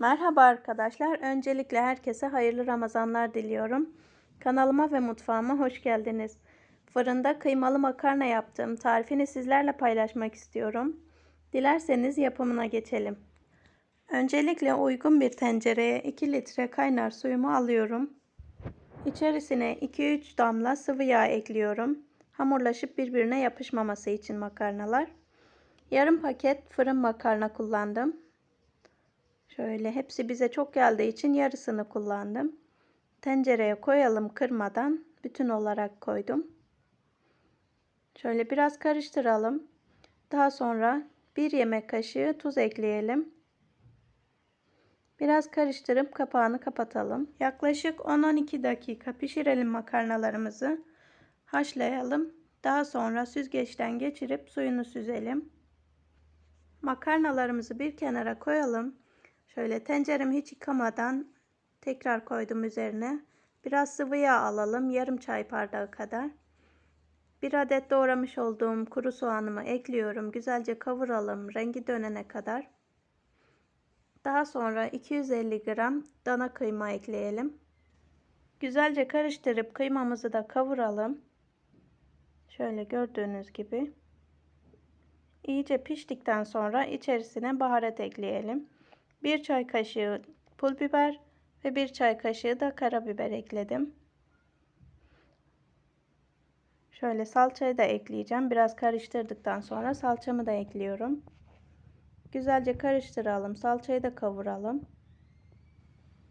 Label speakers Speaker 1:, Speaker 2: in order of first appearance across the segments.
Speaker 1: Merhaba arkadaşlar. Öncelikle herkese hayırlı Ramazanlar diliyorum. Kanalıma ve mutfağıma hoş geldiniz. Fırında kıymalı makarna yaptım. Tarifini sizlerle paylaşmak istiyorum. Dilerseniz yapımına geçelim. Öncelikle uygun bir tencereye 2 litre kaynar suyumu alıyorum. İçerisine 2-3 damla sıvı yağ ekliyorum. Hamurlaşıp birbirine yapışmaması için makarnalar. Yarım paket fırın makarna kullandım. Şöyle hepsi bize çok geldiği için yarısını kullandım. Tencereye koyalım kırmadan bütün olarak koydum. Şöyle biraz karıştıralım. Daha sonra bir yemek kaşığı tuz ekleyelim. Biraz karıştırıp kapağını kapatalım. Yaklaşık 10-12 dakika pişirelim makarnalarımızı. Haşlayalım. Daha sonra süzgeçten geçirip suyunu süzelim. Makarnalarımızı bir kenara koyalım. Şöyle tenceremi hiç yıkamadan tekrar koydum üzerine. Biraz sıvı yağ alalım. Yarım çay bardağı kadar. Bir adet doğramış olduğum kuru soğanımı ekliyorum. Güzelce kavuralım rengi dönene kadar. Daha sonra 250 gram dana kıyma ekleyelim. Güzelce karıştırıp kıymamızı da kavuralım. Şöyle gördüğünüz gibi. İyice piştikten sonra içerisine baharat ekleyelim. 1 çay kaşığı pul biber ve 1 çay kaşığı da karabiber ekledim. Şöyle salçayı da ekleyeceğim. Biraz karıştırdıktan sonra salçamı da ekliyorum. Güzelce karıştıralım. Salçayı da kavuralım.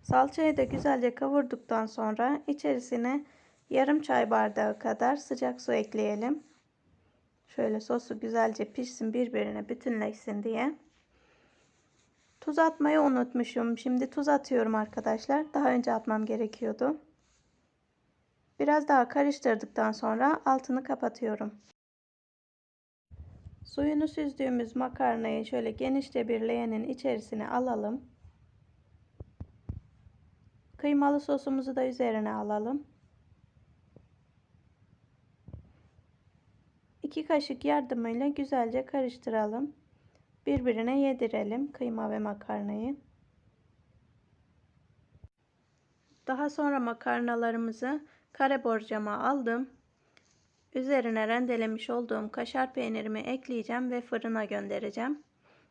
Speaker 1: Salçayı da güzelce kavurduktan sonra içerisine yarım çay bardağı kadar sıcak su ekleyelim. Şöyle sosu güzelce pişsin birbirine bütünleşsin diye. Tuz atmayı unutmuşum. Şimdi tuz atıyorum arkadaşlar. Daha önce atmam gerekiyordu. Biraz daha karıştırdıktan sonra altını kapatıyorum. Suyunu süzdüğümüz makarnayı şöyle genişçe bir leğenin içerisine alalım. Kıymalı sosumuzu da üzerine alalım. 2 kaşık yardımıyla güzelce karıştıralım. Birbirine yedirelim kıyma ve makarnayı. Daha sonra makarnalarımızı kare borcama aldım. Üzerine rendelemiş olduğum kaşar peynirimi ekleyeceğim ve fırına göndereceğim.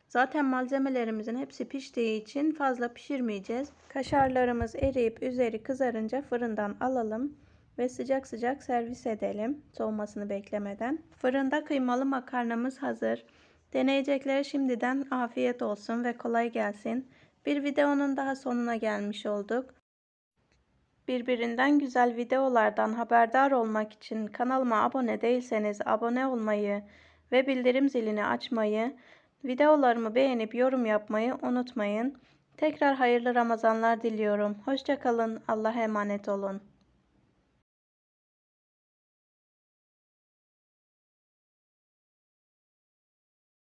Speaker 1: Zaten malzemelerimizin hepsi piştiği için fazla pişirmeyeceğiz. Kaşarlarımız eriyip üzeri kızarınca fırından alalım ve sıcak sıcak servis edelim soğumasını beklemeden. Fırında kıymalı makarnamız hazır. Deneyeceklere şimdiden afiyet olsun ve kolay gelsin. Bir videonun daha sonuna gelmiş olduk. Birbirinden güzel videolardan haberdar olmak için kanalıma abone değilseniz abone olmayı ve bildirim zilini açmayı, videolarımı beğenip yorum yapmayı unutmayın. Tekrar hayırlı Ramazanlar diliyorum. Hoşçakalın. Allah'a emanet olun.